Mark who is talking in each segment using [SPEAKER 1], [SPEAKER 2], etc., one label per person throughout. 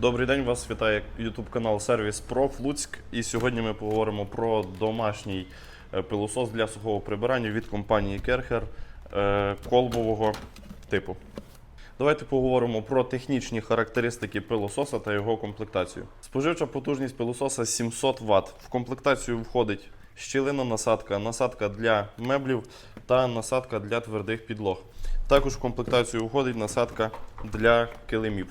[SPEAKER 1] Добрий день, вас вітає YouTube канал Сервіс Проф Луцьк. І сьогодні ми поговоримо про домашній е, пилосос для сухого прибирання від компанії Керхер е, колбового типу. Давайте поговоримо про технічні характеристики пилососа та його комплектацію. Споживча потужність пилососа 700 Вт. В комплектацію входить щілина насадка, насадка для меблів та насадка для твердих підлог. Також в комплектацію входить насадка для килимів.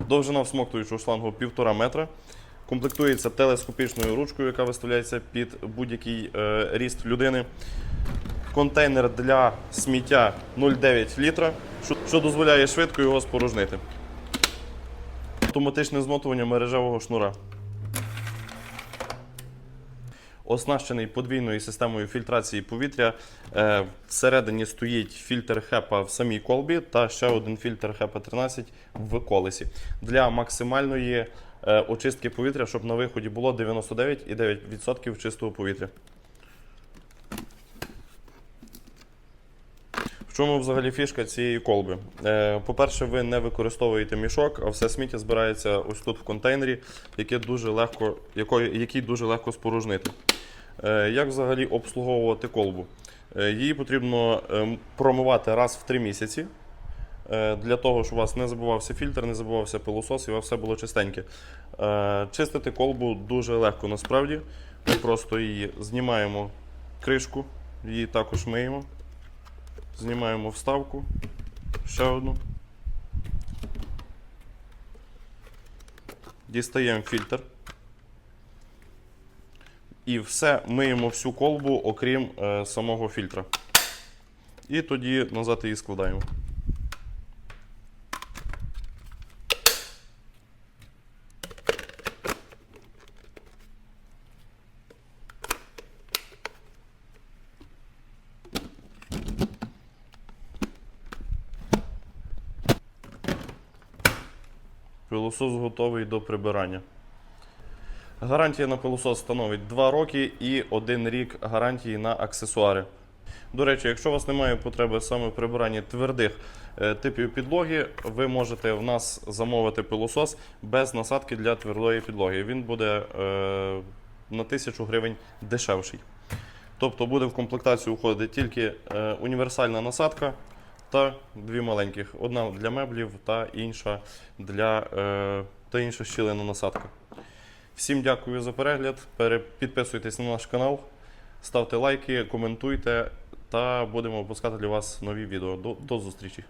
[SPEAKER 1] Довжина всмоктуючого шлангу 1,5 метра. Комплектується телескопічною ручкою, яка виставляється під будь-який е, ріст людини. Контейнер для сміття 0,9 літра, що, що дозволяє швидко його спорожнити. Автоматичне змотування мережевого шнура. Оснащений подвійною системою фільтрації повітря. Е, Всередині стоїть фільтр HEPA в самій колбі та ще один фільтр HEPA 13 в колесі для максимальної е, очистки повітря, щоб на виході було 99,9% чистого повітря. В чому взагалі фішка цієї колби? Е, По-перше, ви не використовуєте мішок, а все сміття збирається ось тут в контейнері, яке дуже легко, який дуже легко спорожнити. Е, Як взагалі обслуговувати колбу? Е, Її потрібно ем, промивати раз в 3 місяці. е, Для того, щоб у вас не забувався фільтр, не забувався пилосос і у вас все було чистеньке. Е, Чистити колбу дуже легко насправді. Ми просто її знімаємо кришку, її також миємо. Знімаємо вставку. Ще одну. Дістаємо фільтр. І все миємо всю колбу, окрім е, самого фільтра. І тоді назад її складаємо. Пилосос готовий до прибирання. Гарантія на пилосос становить 2 роки і 1 рік гарантії на аксесуари. До речі, якщо у вас немає потреби саме в прибиранні твердих е, типів підлоги, ви можете в нас замовити пилосос без насадки для твердої підлоги. Він буде е, на 1000 гривень дешевший. Тобто буде в комплектацію входити тільки е, універсальна насадка та дві маленьких. Одна для меблів та інша для е, та інша щілина насадка. Всім дякую за перегляд. Підписуйтесь на наш канал, ставте лайки, коментуйте та будемо випускати для вас нові відео. До, до зустрічі!